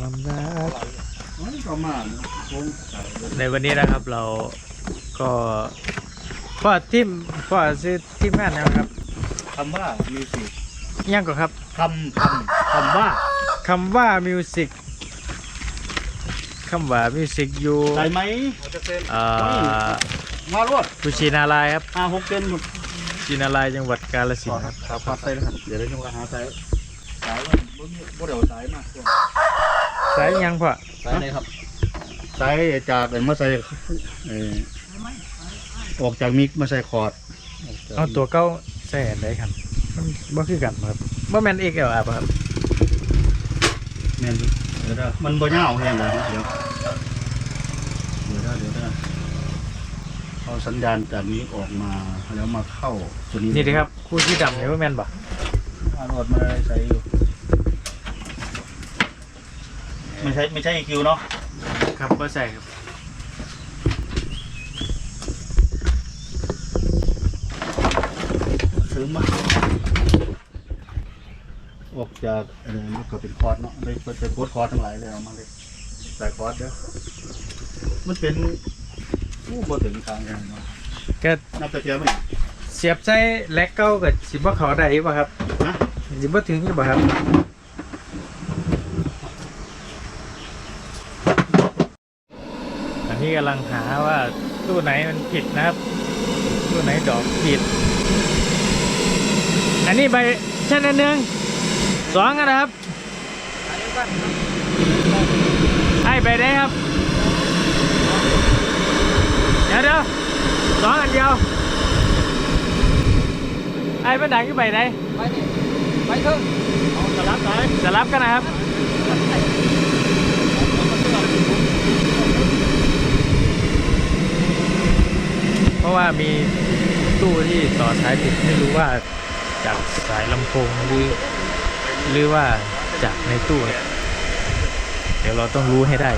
ยานความรักประมาณคงในวันนี้นะครับเราก็พ่อทีมพ่อซื้อทีมงานนะครับคำว่ามิวสิกยังก็ครับคำคำคำว่าคำว่ามิวสิกคำว่ามิวสิกอยู่ได้ไหมเอ่อมาลวดกุชินารายครับห้าหกเซนหมดกุชินารายจังหวัดกาฬสินธุ์ครับครับพัดใส่นะครับเดี๋ยวได้จังหวะหาสายสายว่าบ่มีบ่เดี๋ยวสายมาก สายยังพ่อสายไหนครับสายจากไอ้มาใส่เอ่อออกจากมิกมาใส่คอร์ดกจกเอาตัวเก้าใส่อันใดครับมันบ่คือกันบ่ครับบ่แม่น XLR ป่ะครับแม่นอยู่เดี๋ยวเด้อมันบ่ยาวแฮงเลยเดี๋ยวเดี๋ยวเด้อเดี๋ยวเด้อเอาสัญญาณจากนี้ออกมาแล้วมาเข้าตัวนี้นี่ดิครับคู่ที่ดำนี่บ่แม่นบ่อารถมาใส่อยู่ ไม่ใช่ไม่ใช่ EQ เนาะครับบ่ใส่ครับซื้อมาออกจากอะไรมันก็เป็นคอร์ดเนาะเลยเป็นโค้ดคอร์ดทั้งหลายเลยเอามาเลยใส่คอร์ดเด้อมันเป็นผู้บถึงทางกันเนาะก็นับตะเกียบไหมเสียบใส่แลกเก้าก็สิบ่เข้าได้บ่ครับนะสิบ่ถึงอยู่บ่ครับ อันนี้ กำลังหาว่าตู้ไหนมันผิดนะครับตู้ไหนดอกผิด อันนี้ใบเช่นอันหนึ่งสองอะนะครับไอ้ใบได้ครับ เดี๋ยวเดี๋ยวสองอันเดียวไอ้เป็นดังที่ใบไหนไปนี่ไปเถอะเอาสลับสายจะรับกันนะครับ ราะว่ามีตู้ที่ต่อสายติดไม่รู้ว่าจากสายลำโพงหรือหรือว่าจากในตู้ เดี๋ยวเราต้องรู้ให้ได้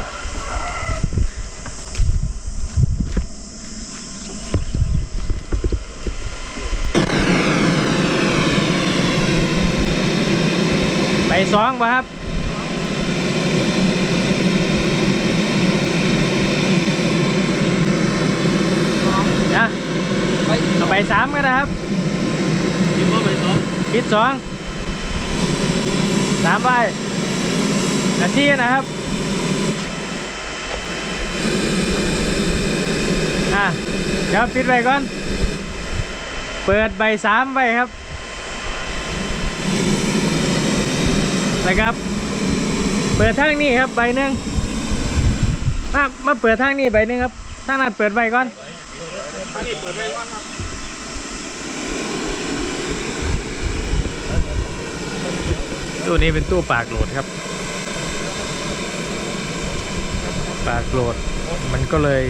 ไปสองป่ะครับ นะ ไป เอาไปสามกันนะครับคิดว่าไปสองคิดสองสามใบนาทีนะครับอะเดี๋ยวปิดไปก่อน เปิดใบสามใบครับนะครับ เปิดทางนี้ครับใบหนึ่งมามาเปิดทางนี้ใบหนึ่งครับทางนั้นเปิดใบก่อน ตู้นี้เป็นตู้ปากโหลดครับ ปากโหลดมันก็เลย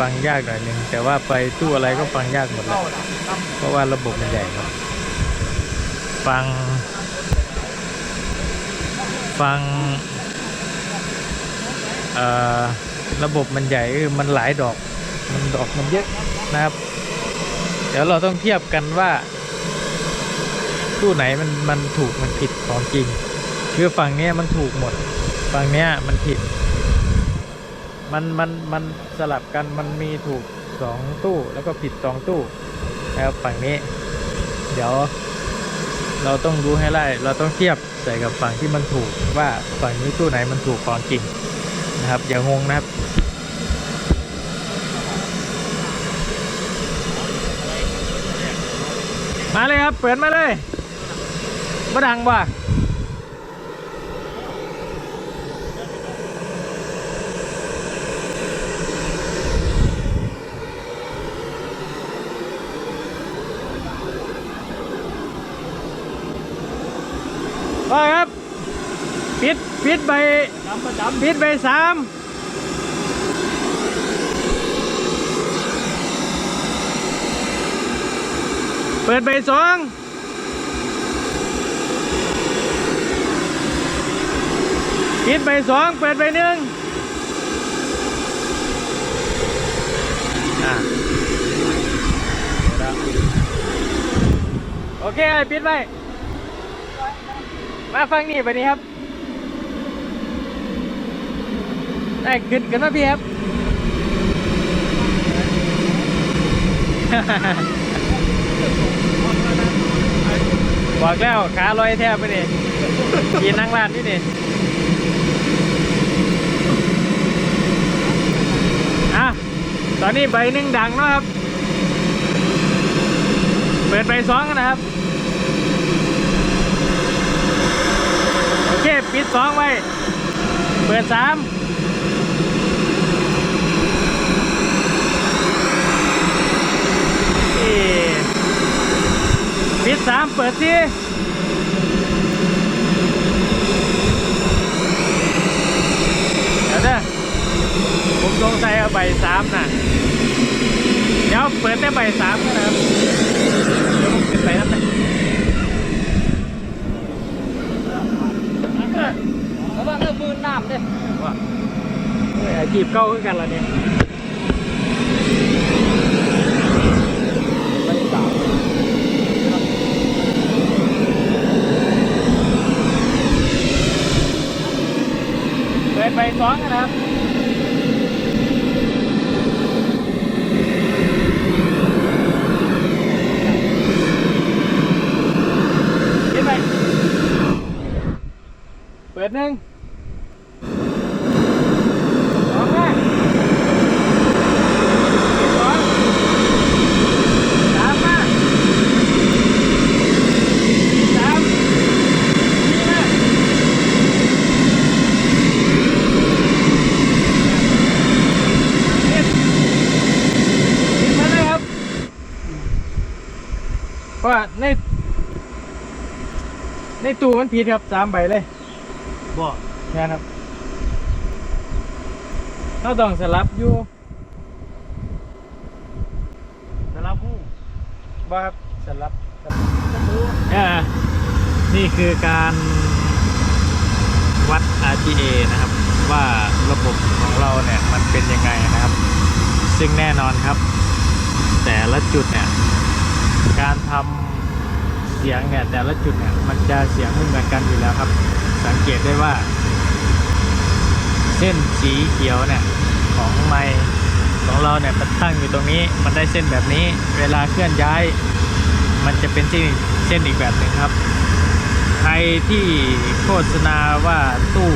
ฟังยากหน่อยหนึงแต่ว่าไปตู้อะไรก็ฟังยากหมดเลยเพราะว่าระบบมันใหญ่ครับ ฟัง ฟังระบบมันใหญ่คือมันหลายดอก มันดอกมันเยอะนะครับ เดี๋ยวเราต้องเทียบกันว่า ตู้ไหนมันมันถูกมันผิดของจริง คือฝั่งเนี้ยมันถูกหมด ฝั่งเนี้ยมันผิด มันมันมันสลับกันมันมีถูกสองตู้แล้วก็ผิดสองตู้นะครับฝั่งนี้ เดี๋ยว เราต้องรู้ให้ได้เราต้องเทียบใส่กับฝั่งที่มันถูกว่าฝั่งนี้ตู้ไหนมันถูกของจริงนะครับ อย่างงนะครับมาเลยครับ เปิดมาเลย มาดังว่ะว่าครับปิดปิดใบจำประจปิดใบสามเปิดใบสอง ปิดใบสองเปิดใบหนึ่งโอเดี๋ยวนะเคไอ้ปิดไว้มาฟังนี่ไปนี้ครับไอ้ขึ้นกันมาพี่ครับบอกแล้วขาลอยแทบไปนี่กินนั่งร้านนี่นี่อะ ตอนนี้ใบหนึ่งดังนะครับ เปิดใบสองกันนะครับ โอเค ปิดสองไว้ เปิดสามปิดสามเปิดสี่เดี๋ยวเด้อ ผมสงสัยเอาใบสามน่ะ เดี๋ยวเปิดได้ใบสามนะครับ เดี๋ยวผมขึ้นไปนั่นนะแล้วว่าเรื่องมือน้ำเด้ว่าเฮ้ยอาชีพเก้าคือกันละเนี่ยเปิดใบสองนะครับ ขึ้นไป เปิดหนึ่งสองมาสองสามมาสามสี่มาเอ็ดปิดมาเลยครับเพราะว่า ในในตู้มันผิดครับสามใบเลยบ่งานครับเราต้องสลับอยู่สลับผู้บ่ครับสลับอ่านี่คือการวัด RTA นะครับ ว่าระบบของเราเนี่ยมันเป็นยังไงนะครับ ซึ่งแน่นอนครับ แต่ละจุดเนี่ยการทำเสียงเนี่ยแต่ละจุดเนี่ยมันจะเสียงไม่เหมือนกันอยู่แล้วครับ สังเกตได้ว่า เส้นสีเขียวเนี่ยของไม้ของเราเนี่ยมันตั้งอยู่ตรงนี้มันได้เส้นแบบนี้ เวลาเคลื่อนย้าย มันจะเป็นเส้นเส้นอีกแบบหนึ่งครับ ใครที่โฆษณาว่าตู้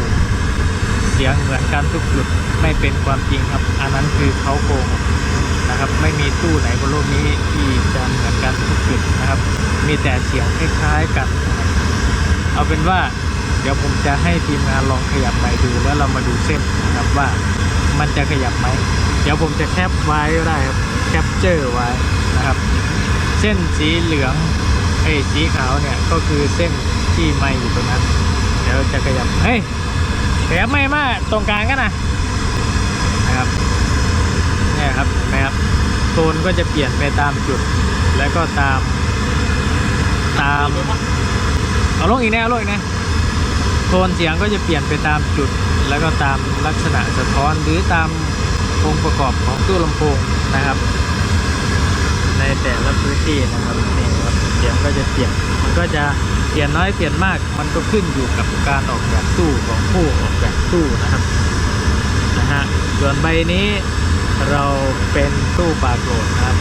เสียงเหมือนกันทุกจุด ไม่เป็นความจริงครับ อันนั้นคือเขาโกงนะครับ ไม่มีตู้ไหนบนโลกนี้ที่จะเหมือนกันทุกจุดนะครับ มีแต่เสียงคล้ายๆกัน เอาเป็นว่าเดี๋ยวผมจะให้ทีมงานลองขยับไปดูแล้วเรามาดูเส้นนะครับว่ามันจะขยับไหม เดี๋ยวผมจะแคปไว้ก็ได้ครับ แคปเจอร์ไว้นะครับ เส้นสีเหลืองไอ้สีขาวเนี่ยก็คือเส้นที่ไม่อยู่ตรงนั้น เดี๋ยวจะขยับ เฮ้ยขยับไม่มาตรงกลางกันนะ นะครับเนี่ยครับนไหมครับโทนก็จะเปลี่ยนไปตามจุด แล้วก็ตามตาม เอาลงอีกแน่เอาลงอีกแน่โทนเสียงก็จะเปลี่ยนไปตามจุด แล้วก็ตามลักษณะสะท้อนหรือตามองค์ประกอบของตู้ลำโพงนะครับ ในแต่ละพื้นที่นะครับนี่ครับเสียงก็จะเปลี่ยนมันก็จะเปลี่ยนน้อยเปลี่ยนมาก มันก็ขึ้นอยู่กับการออกแบบตู้ของผู้ออกแบบตู้นะครับ นะฮะ ส่วนใบนี้เราเป็นตู้ปากโกรธนะครับ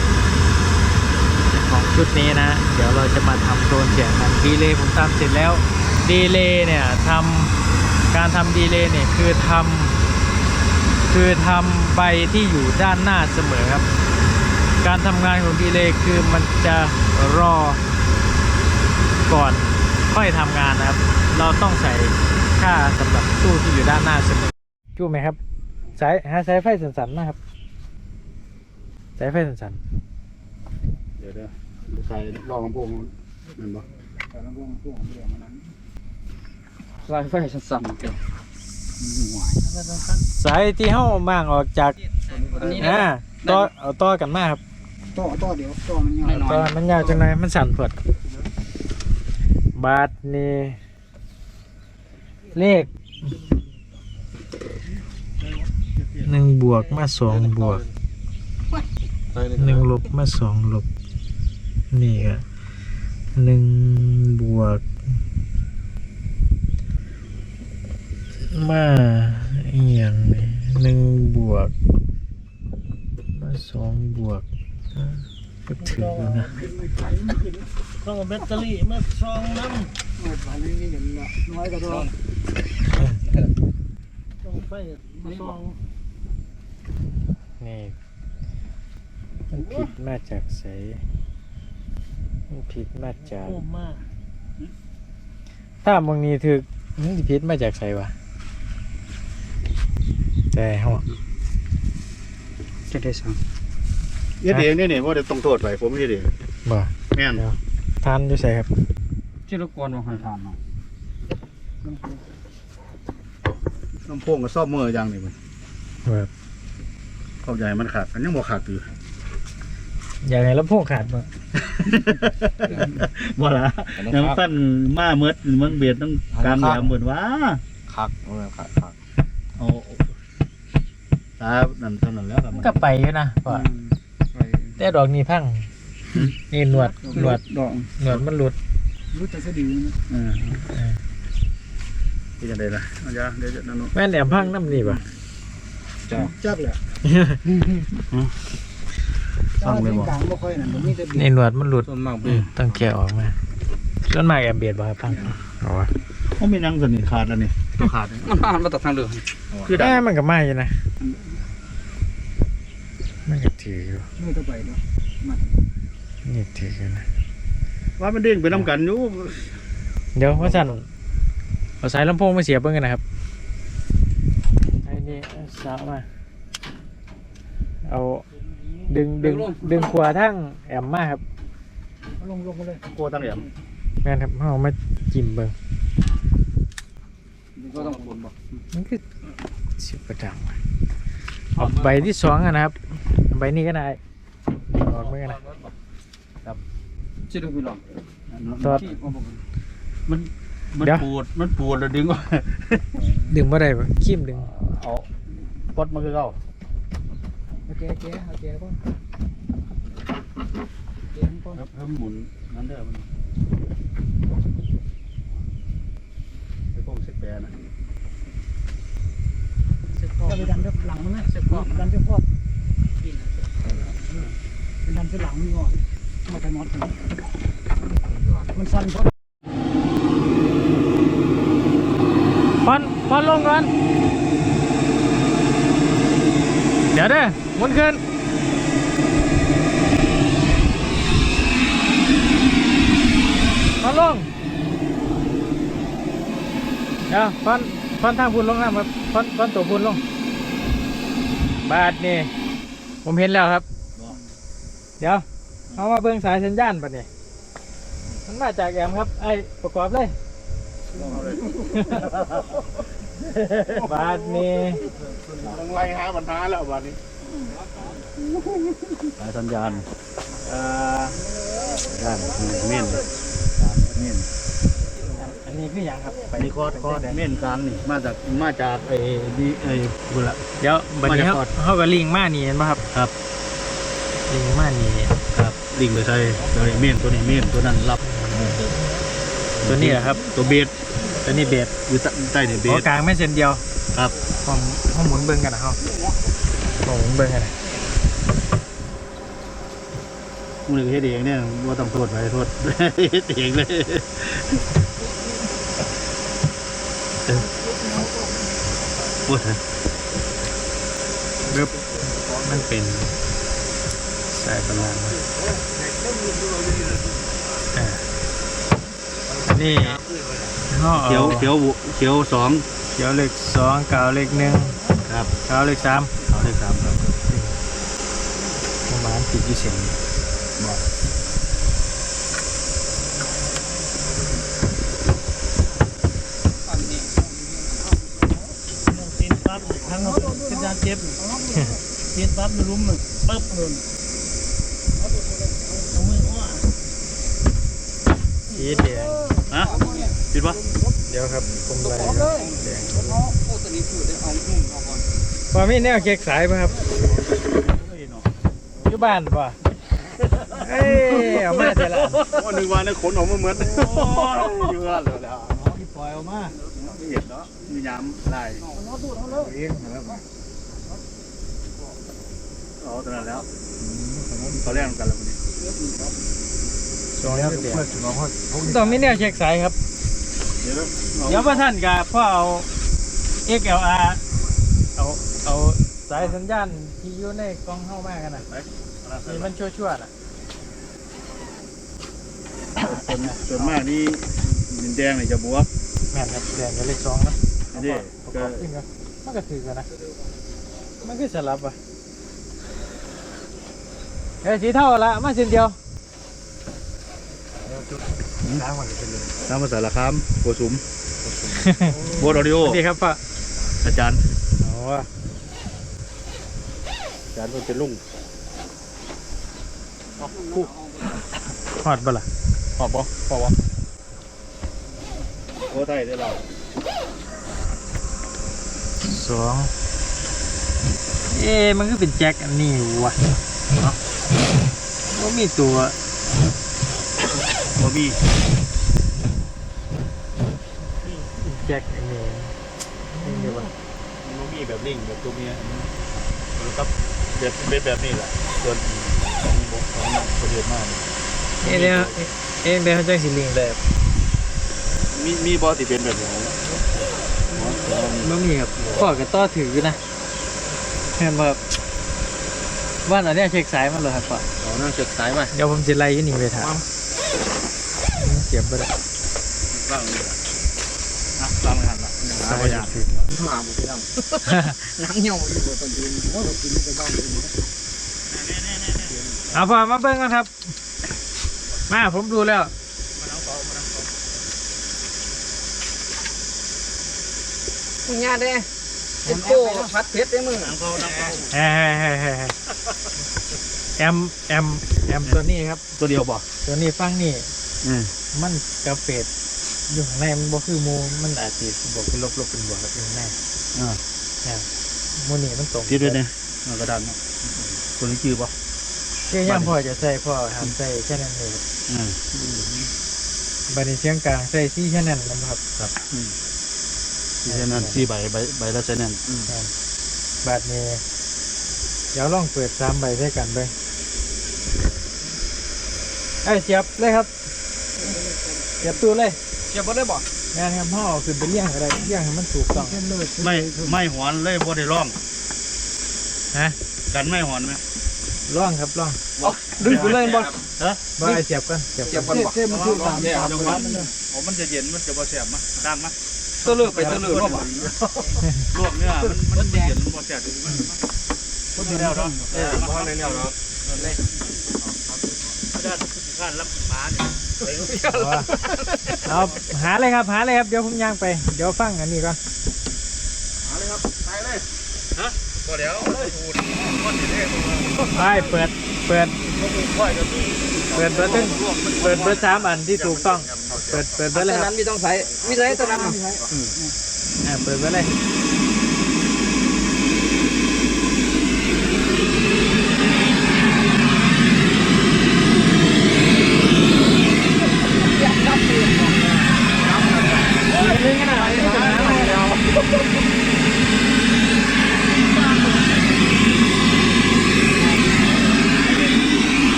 ของชุดนี้นะ เดี๋ยวเราจะมาทำโทนเสียงกันดีเลย์ผมทำเสร็จแล้วดีเลย์เนี่ยทำการทำดีเลย์เนี่ยคือทำคือทำใบที่อยู่ด้านหน้าเสมอครับ การทำงานของดีเลย์คือมันจะรอก่อนค่อยทำงานนะครับ เราต้องใส่ค่าสำหรับตู้ที่อยู่ด้านหน้าเสมอจู้ไหมครับ สายหาสายไฟสันๆนะครับ สายไฟสันๆเดี๋ยวเดี๋ยวใส่รองลำโพงนั่นบ่ลายไฟสั่นๆเกินสายที่เฮ้ามางออกจากอันนี้อ่านะต่อเอาต่อกันมาครับต่อต่อเดี๋ยวต่อมันยาวน้อยต่อมันยาวจังไงมันสั่นเผิดบาทนี่เลข หนึ่งบวกมาสองบวกหนึ่งลบมาสองลบ นี่ก็หนึ่งบวก มาอหย่างนี้หนึ่งบวก มาสองบวกอะก็ถืออยู่นะต้องเอาแบตเตอรี่มาซองน้โอ้ยป่านนี้นี่อย่างนี้ละน้อยก็ต้องำต้องไปมาซอง นี่มันผิดมาจากไสมันผิดมาจากโอ้มาถ้ามองนี้ถึกมันสิผิดมาจากไสวะแต่หัวจะได้สั่งเฮ็ดเองนี่นี่บ่ได้ต้องโทษไปผมเฮ็ดเองบ่แม่นทานอยู่ไสครับชื่อรบกวนบ่ให้ทานเนาะน้ำโพงก็ซ่อมมืออย่างนี่มันแบบ เข้าใจมันขาดอันยังบ่ขาดอยู่อย่างไรลำโพงขาดบ่ บ่ล่ะยังปั้นมาเมดมันเบียดต้องกลางแหลมเบิ่นว่าคักเออคักคักเอาตานั่นเท่านั้นแล้วครับมันก็ไปอยู่นะพ่อแต่ดอกนี้พังนี่หนวดหนวดดอกหนวดมันหลุดรู้จักสะดีนะเออที่จังไดล่ะเอาจ้ะเดี๋ยวจะนั่นเนาะแม่นแหลมพังน้ำนี่ป่ะจักแหละ ฟังเลยบ่กลางบ่ค่อยนั่นบ่มีแต่ดีนี่หนวดมันหลุดส่วนมากอืเบิ่มต้องแกะออกมาส่วนมากแอมเบียดบ่ครับพังเอาวะเขามีนังสนิทขาดแล้วนี่ตัวขาดนี่มันผ่านมาตัดทางเดินคือดัแม่งมันก็ไม่อยู่นะมันก็ถืออยู่ไม่ต้องไปเนาะนี่ถืออยู่นะว่ามันเด้งไปน้ำกันอยู่เดี๋ยวว่าสั่นเอาสายลำโพงมาเสียบเบิ่งกันนะครับไอ้นี่เอาสาวมา เอา ดึงดึงดึงขวาทั้งแอมมาครับเอาลงลงมาเลยโกตั้งแหลมแม่นครับเอามาจิ้มเบิ่งก็ต้องคนบ่มันคือสิบประจังว่ะเอาใบที่สองอะนะครับเอาใบนี้ก็ได้ดึงออกเมื่อกันนะชื่อดูพี่ลองตอดที่บ่บ่มันมันเดี๋ยวปวดมันปวดแล้วดึงออกดึงบ่ได้ปะขี้มดึงเอาปลดมันคือเก่า โอเคโอเคโอเคก่อนเกมก่อนครับเพิ่มหมุนนั่นเด้อมันไปโค้งสิบแปดนะจะไปดันเสื้อหลังมันนะเสื้อครอบดันเสื้อครอบเป็นดันเสื้อหลังมันก่อนมาแต่นอนถึงมันสั่นพราะพอนพอนลงก่อน เด้อมุนขึ้นพอนลงเดี๋ยวพอนพอนทางพุ่นลงนะครับพอนพอนตัวพุ่นลง บาทนี่ผมเห็นแล้วครับ เดี๋ยวเอามาเบิ่งสายสัญญาณปะเนี่ยมันมาจากแอมครับ ไอ้ประกอบเลย บาทนี่ต้องไล่หาปัญหาแล้ววันนี้สายสัญญาณอ่าด้านเม่นเม่นอันนี้คืออย่างครับไปนี่คอร์ดคอร์ดเม่นกลางนี่มาจากมาจากไอ้ดีไอ้บุระเดี๋ยวบัดนี้มาจากเขาก่อนเขาก็ลิงก์มานี่เห็นป่ะครับครับลิงก์มานี่ครับลิงไปใส่ตัวนี้เม่นตัวนี้เม่นตัวนั้นรับตัวนี้แหละครับตัวเบส ตัวนี้เบสอยู่ใต้ใต้เนี่ยเบหัวส กลางไม่เส้นเดียวครับผมผมหมุนเบิ่งกันนะเขาผมหมุนเบิ่งกันนะมึงเฮ็ดเองเนี่ยว่าต้องโทษไปโทษ เฮ็ดเองเลยเออโอ้ยเบิบมันเป็นสายพลังอ่านี่ ห่อเขียวเขียวบุเขียวสองเขียวเลขสองกาวเลขหนึ่งครับกาวเลขสามเอาเลขสามครับประมาณติดยี่สิบบอกตีนปั๊บทั้งกระดานเจ็บตีนปั๊บมันรุมมันปึ๊บเลยเอามืออ้อสีแดงฮะ ปิดปะเดี๋ยวครับผมไล่ครับแดงโอ้ตัวนี้คือได้เอาหุ้มเอาก่อนพอมีแนวเก๊กสายป่ะครับเฮ้ยเนาะอยู่บ้านป่ะเอ้ยเอามาแต่ละอันว่าหนึ่งวันในขนออกมาเหมือนเยอะเลยแล้วน้องที่ปล่อยออกมาไม่เห็นเนาะมีย้ำได้น้องดูดเขาเลยเองนะครับอ๋อตอนนั้นแล้วเขาแรกกันแล้ววันนี้สองแล้วเดียวเพื่อนจุดน้องเขาเขาต้องมีแนวเช็คสายครับ เดี๋ยวเดี๋ยวพระท่านกับพ่อเอา XLR เอาเอาสายสัญญาณที่อยู่ในกล้องเข้ามากันนะนี่มันชั่วๆน่ะส่วนส่วนมากนี่ดินแดงเนี่ยจะบวกแม่นครับแดงกับเลขสองนะอันนี้ประก็กอบขึ้นกันมันก็ถือกันนะมันคือสลับอะเอ้ยสีเท่าละมาสินเดียว ล้างมันเป็นเลยน้ำภาษาละคำโกสุมโบดออดิโอสวัสดีครับป้าอาจารย์โอ้อาจารย์มันเป็นลุงฮอดบ่ล่ะขอบบ่ขอบบ่โอ้ไทยได้เราสองเอ๊ะมันคือเป็นแจ็คอันนี้วะมันมีตัว บ่มีแจ็คอันนี้นี่เดียววะบ่มีแบบลิงแบบตัวเมียแล้วก็แบบเป็นแบบนี้แหละส่วนของของประเทศมากเอ๊ะเดี๋ยวเอ๊ะเดี๋ยวเขาจะสิลิงเลยมีมีบอที่เป็นแบบนี้มันมีครับพ่อกับต้อถืออยู่นะเห็นว่าว่านอันเนี้ยเช็คสายมันเลยครับพ่อเอานั่งเชือกสายมา เดี๋ยวผมจะไล่ยี่นี่ไปถาม เสียบไปเลยร่างนี้อะร่างหันละหาสายพยานถือมาบุกน้ำน้ำเหี่ยวอยู่บนต้นยืนเขาเรากินไปบ้างเลยเอาพ่อมาเบิ้งกันครับ มาผมดูแล้วมึงยาเด้เป็นโคพัดเพชรได้มึงน้ำเขาน้ำเขาเฮ้ยเฮ้ยเฮ้ยเฮ้ยแอมแอมแอมตัวนี้ครับ ตัวเดียวบ่ตัวนี้ฟังนี่ อืม มันกระเฟดอยู่ข้างในมันบ่คือหมูมันอาจจะบวกเป็นลบลบเป็นบวกครับอยู่ข้างในอ่าเนี่ยหมูนี่มันตรงคิดด้วยเนี่ยเอากระดานเนาะตัวนี้จือบ่เชื่อย่ามพ่อจะใส่พ่อทำใส่แค่นั้นเองครับอืมบันนี้เชียงกลางใส่ซี่แค่นั้นนะครับที่เช่นนั้นที่ใบใบใบละเช่นนั้นบาทนี้เดี๋ยวลองเปิดสามใบด้วยกันเลยไอ้ยเสียบเลยครับ เสียบตู้เลยเจ็บบ่ได้บ่งานครับพ่อเอาขึ้นไปเลี้ยงอะไรเลี้ยงให้มันถูกต้องเช่นเลยไม่ไม่หอนเลยบ่ได้ร่องฮะกันไม่หอนไหมร่องครับร่องดึงกูเลยบ่ฮะบ่ไอ้เสียบกันเสียบเจ็กับนบ่บ่เช่นมันคือตามตามจังหวัวะนนั่นเลยโอ้มันจะเย็นมันจะบ่แสบมั้ยดังมั้ยตัวเลือกไปตัวเลือกบ่บ่ลวกเนื้อมันมันจะเย็นมันบ่แสบมันมันจะแล้วเนาะเออมาในแนวเนาะด้านข้านรับหมาเนี่ย เอาหาเลยครับหาเลยครับเดี๋ยวผมย่างไป เดี๋ยวฟังอันนี้ก่อนมาเลยครับไปเลยฮะบ่เดี๋ยวเลยพูดคนนี่เด้ไปเปิดเปิดค่อยก็มีเปิดเบอร์ตึ้งเปิดเบอร์สามอันที่ถูกต้อง เปิดเปิดเบอร์เลยตอนครันั้บนมีต้องใส่มีใส่ตอนนั้นอ่าเปิดเบอร์เลย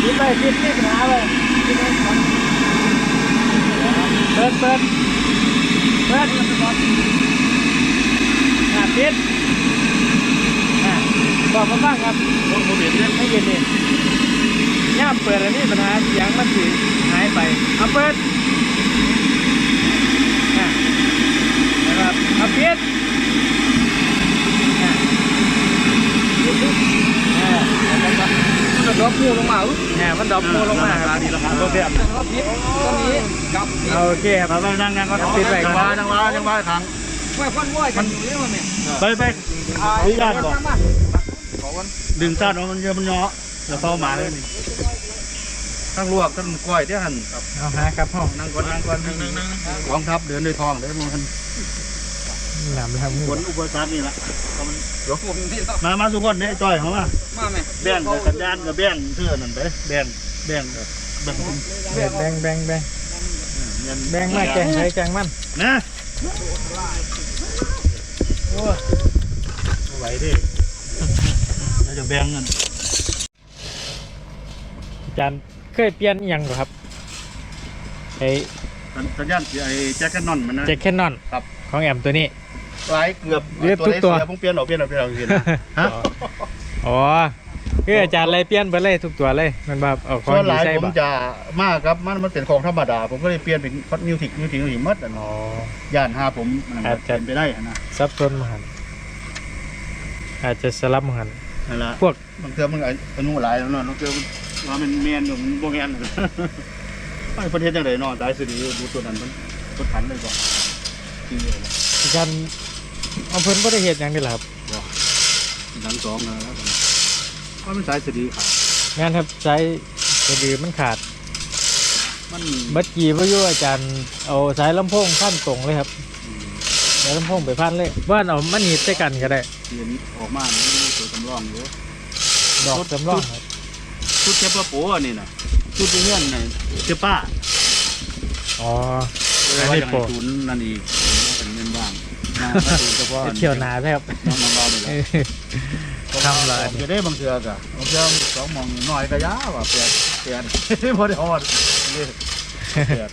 ปิดไปปิดนี่ปัญหาเลยเปิดเปิดเปิดอ่าปิดอ่าบอกมาบ้างครับ ผมผมเห็นเนี่ย ไม่เย็นเองย่ามเปิดอันนี้ปัญหาเสียงมันถือหายไปเอาเปิดอ่านะครับเอาปิดอ่าอ่าแล้วก็มันดรอปมือลงมาอุ๊แหมมันดรอปโมลงมาครับดีแล้วครับตัวเสียบเอาพิษตัวนี้กับโอเคครับไปนั่งนั่งก็ปิดไว้จังหวะจังหวะจังหวะทางไม่ค่อนว่อยกันอยู่นี่มันเนี่ยไปไปขออนุญาตบอกดึงซาดมันเยอะมันเนาะจะเฝ้าหมาเลยนี่ ทั้งลวกทั้งกล้วยที่หันครับเอาหาครับพ่อนั่งก่อนนั่งก่อนนั่งนั่งนั่งกองทัพเดินด้วยทองเดินมันหนามแล้วผลอุปสรรคนี่แหละผมนี่ต้องมามาสุกคนเนี่ยจ้อยเขามามาไหมแบ่งกับกันยานกับแบ่งเทื่อนั่นไปแบ่งแบ่งแบ่งเป็นเบ็ดแบงแบงแบงเงินแบงมากแกงใช้แกงมันนะโอ้ไม่ไหวดิเราจะแบ่งเงินอาจารย์ เคยเปลี่ยนอิหยังบ่ครับไอ้สัญญาณไอ้แจ็คแคนนอนมันนะ แจ็คแคนนอนครับ ของแอมตัวนี้ หลายเกือบเรียบทุกตัว ไหนเสียผมเปลี่ยนออกเปลี่ยนออกเปลี่ยนออกเปลี่ยนนะฮะอ๋อคืออาจารย์เลยเปลี่ยนไปเลยทุกตัวเลยมันแบบเอาของส่วนหดีลายใส่ผมบ่จะมากครับมันมันเป็นของธรรมดา ผมก็เลยเปลี่ยนเป็นคอสมิวสิกมิวสิกมิวสิกมัดอะอ๋อ ย่านหาผมมันอาจจะ เป็นไปได้อะนะซับซ้อนมหันอาจจะสลับมหัน นั่นแหละพวก บางเทื่อมันอาอายุหลายแล้วเนาะบางเทื่อมัน ว่ามันแมนอยู่มันบ่แมนไอ้ประเทศจังไดเนาะตายสิดีดูตัวนั้นมันตัวขันเลยบ่ที่เอาล่ะอาจารย์เอาเพิ่นบ่ได้เฮ็ดหยังนี่แหละครับดันสองนะแล้วกันเพราะมันสายสิดีขาดงานครับใช้กระดือมันขาด มันบัดกี้บ่อยู่อาจารย์เอาสายลำโพงพันตรงเลยครับอืมสายลำโพงไปพันเลยว่านเอามันหนีบใส่กันก็ได้ เรียนออกมามันมีตัวจำลองอยู่ดอกจำลองครับ ชุดเทปโป้นี่น่ะชุดที่เงื่อนน่ะเจ้าป้าอ๋อเลยว่าอย่างไรศูนย์นั่นอีกเป็นเงินบ้างนะถ้าศูนย์เฉพาะไปเที่ยวนาใช่ครับน้องน้องเราเนี่ยแหเอละอทำละอันนี้จะได้บางเทือกอะบางเทือสองหมองหน่อยก็ยาว่ะเปลี่ยนเปลี่ยนพอได้ฮอดนี่เปลี่ยน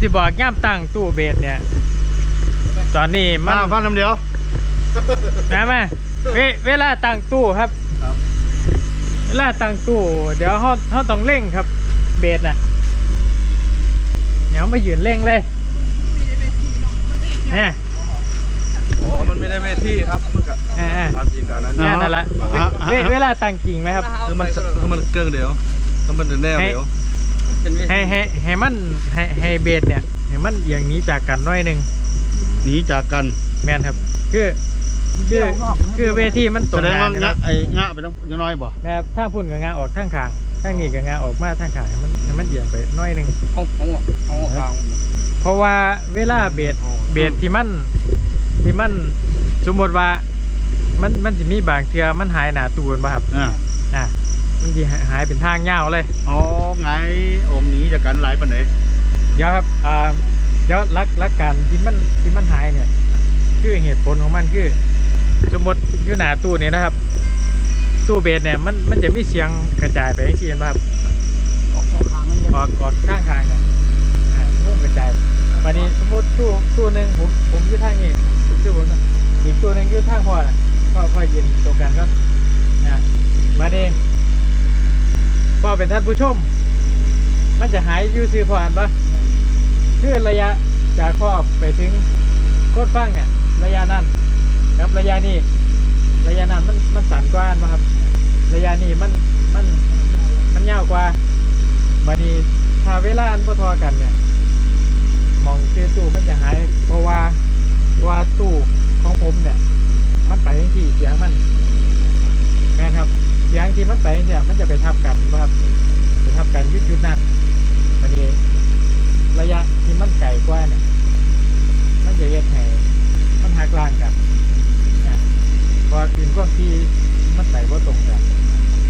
สิบอกย่ามตั้งตู้เบสเนี่ย ตอนนี้มัมานฟังน้ำเดียว นะแม่เวเวลาตั้งตู้ครับ ครับ เวลาตั้งตู้ เดี๋ยวเขาเขาต้องเร่งครับ เบสน่ะเดี๋ยวมายืนเร่งเลยเนี่ยโอ้มันไม่ได้เวทีครับมันก็อ่าความจริงการนั้นๆนั่นแหละอะเวอะเวลาตั้งกิ่งไหมครับ คือมันคือมันเกิงเดียวคือมันแนวเดียว ให้ให้ให้มันให้ให้เบสเนี่ยให้มันอย่างนี้จากกันหน้อยหนึ่งหนีจากกันแม่นครับ คือคือคือเวทีมันตแสรงดงกลาว่างนะคงะรับไอ้งะไปต้องยังน้อยบ่นะครับถ้าพุ่นกับงาออกทางขางทางนี้กับงาออกมาทางขางให้มันให้มันเอียงไปหน้อยหนึ่งห้องห้องห้องห้องเพราะว่าเวลาเบสเบสที่มันที่มันสมมติว่า มันมันจะมีบางเทือมันหายหนาตูนป่ะครับอ่าอะ มันจะหายเป็นทางยาวเลย อ๋อไงองค์หนี้จากกันหลายปานไหนเดี๋ยวครับอ่าเดี๋ยวลักลักการที่มันที่มันหายเนี่ย คือเหตุผลของมันคือ สมมติอยู่หนาตู้นี่นะครับ ตู้เบสเนี่ยมันมันจะมีเสียงกระจายไปที่เห็นป่ะครับออกออกข้างทางเนี่ยอ่าพุ่งกระจายวันนี้สมมติตู้ตู้หนึ่งผมผมอยู่ทางนี้ตู้ผมนะอีกตู้หนึ่งอยู่ทางพ่อน่ะพ่อพ่อยืนตรงกันก็อ่ามาเอง พอเป็นท่านผู้ชม มันจะหายยูซือพออันปะคือระยะจากพ่อบไปถึงโคตรฟังเนี่ย ระยะนั้นครับระยะนี้ระยะนั้นมันมันสั้นกว่านปะครับ ระยะนี้มันมันมันยาวกว่าบัดนี้ถ้าเวลาอันพอทอกันเนี่ยมองคือตู้มันจะหายเพราะว่าว่าตู้ของผมเนี่ย มันไปที่เสียงมันแม่นครับเสียง ที่มันไปเนี่ยมันจะไปทับกันบ่ครับไปทับกันอยุดยุดนั้นบัดนี้ระยะที่มันไกลกว่าเนี่ยมันจะเย็ดให้มันหักล่างกันนะเพอคืนก็ที่มันใส่ว่าตรงกัน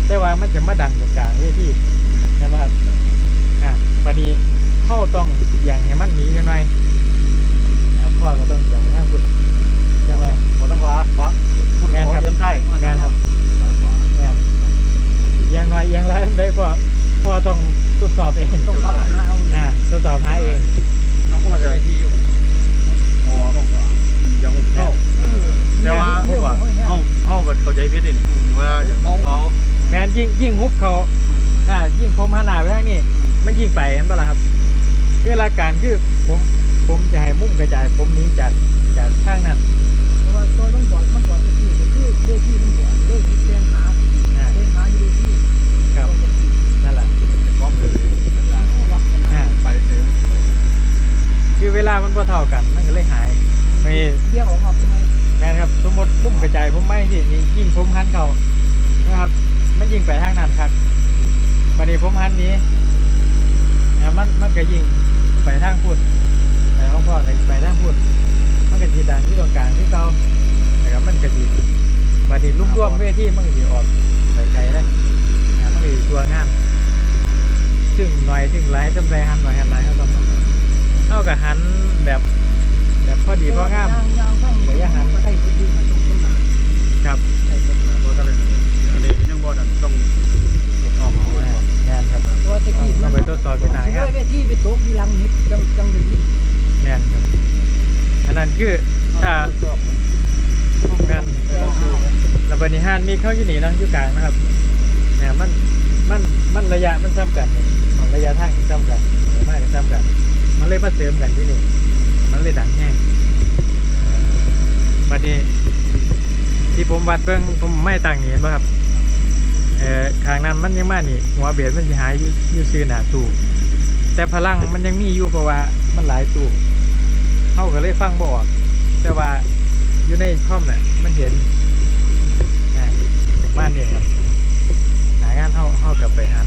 แต่ว่ามันจะมาดังตรงกลางเวทีนะครับอะพอดีเข้าต้องอย่างให้มันหนีกันหน่อยอะพ่อก็ต้องอย่างห้าคุณใช่ไหมขอต้องขวาขวาแม่นครับเลี้ยงใต้งานครับแม่น อย่างน้อยอย่างไรได้ก็พอต้องตรวจสอบเองต้องรับหน้าเอาอ่าตรวจสอบหาเองเขาก็มาจะที่อยู่อ๋อต้องยังเข้าแต่ว่าเพราะว่าเฮาเฮาก็เข้าใจผิดนี่ว่าเขาแมนยิ่งยิ่งฮุบเขาอ่ายิ่งผมหันหน้าไปทางนี้มันยิ่งไปเห็นปะล่ะครับคือหลักการคือผมผมจะให้มุ่งกระจายผมหนี้จากจากข้างนั้นเพราะว่าตัวต้องบอกมันบอกที่คือเรื่องที่ต้องบอกเรื่องที่แจ้งหา คือเวลามันพอเท่ากันมันก็เลยหายไม่เรียกองอกมาทำไมแม่นครับ สมมติมุ่งกระจายผมไม่ที่นี่ยิ่งผมหันเขานะครับมันยิงไปทางนั้นครับวันนี้ผมหันนี้อ่ามันมันก็ยิงไปทางพุทธแต่ของพ่อไปทางพุทธมันก็จีดังที่ตรงกลางที่เก่านะครับมันก็ดีวันนี้ลุ่มร่วมเวทีมันก็ดีออกไปไกลได้นะมันก็ดีตัวงานซึ่งหน่อยซึ่งไรจำใจหันหน่อยหันไรเขาต้อง เท่ากับหันแบบแบบพอดีพองามยาวข้างระยะห่างใกล้ที่มันตรงต้นไม้ครับตัวก็เลยอันนี้ยังบ่นั่นต้องออกเอาไว้ก่อนงานครับตัวตะกี้ต้องไปตรวจสอบที่ไหนครับเวทีไปโต๊ะที่ลังนิดจังจังเลยงานครับอันนั้นคือถ้าห้องกันแล้วบันนี้ห้านมีเข้าอยู่นี่เนาะอยู่กลางนะครับเนี่ยมันมันมันระยะมันซ้ำกันเนี่ยของระยะทางซ้ำกันหรือไม่ซ้ำกัน มันเลยมาเสริมกันที่นี่ มันเลยดังแห้งบัดนี้ที่ผมวัดเบิ่งผมไม่ต่างเห็นป่ะครับเอ่อขางนั้นมันยังมานี่ หัวเบียดมันจะหายอยู่อยู่ซื้อหนาตู้แต่พลังมันยังมีอยู่เพราะว่ามันหลายตู้เขาก็เลยฟังบอก แต่ว่าอยู่ในคอมน่ะมันเห็นอ่าบ้านเนี่ยครับหางานเข้าเข้ากับไปหัน